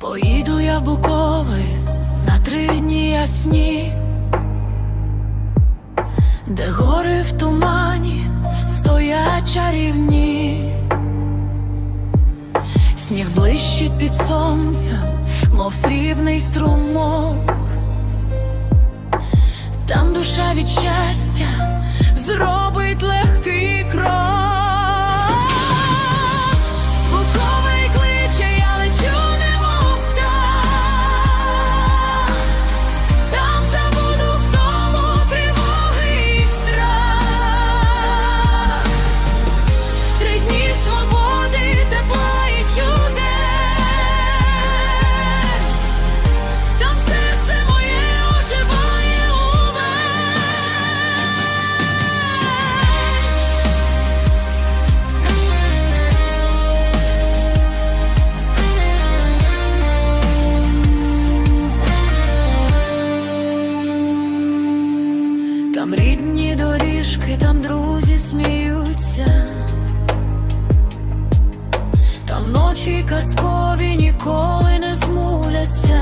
біля Букови на три дні ясні, де гори в тумані стоять чарівні, сніг блищить під сонцем, мов срібний струмок, там душа від щастя зробить легкий крок. Там рідні доріжки, там друзі сміються, там ночі казкові ніколи не змуляться,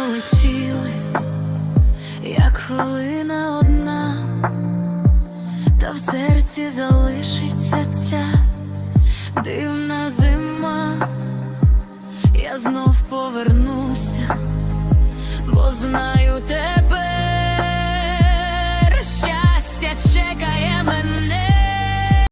пролетіли, як хвилина одна, та в серці залишиться ця дивна зима. Я знов повернуся, бо знаю тепер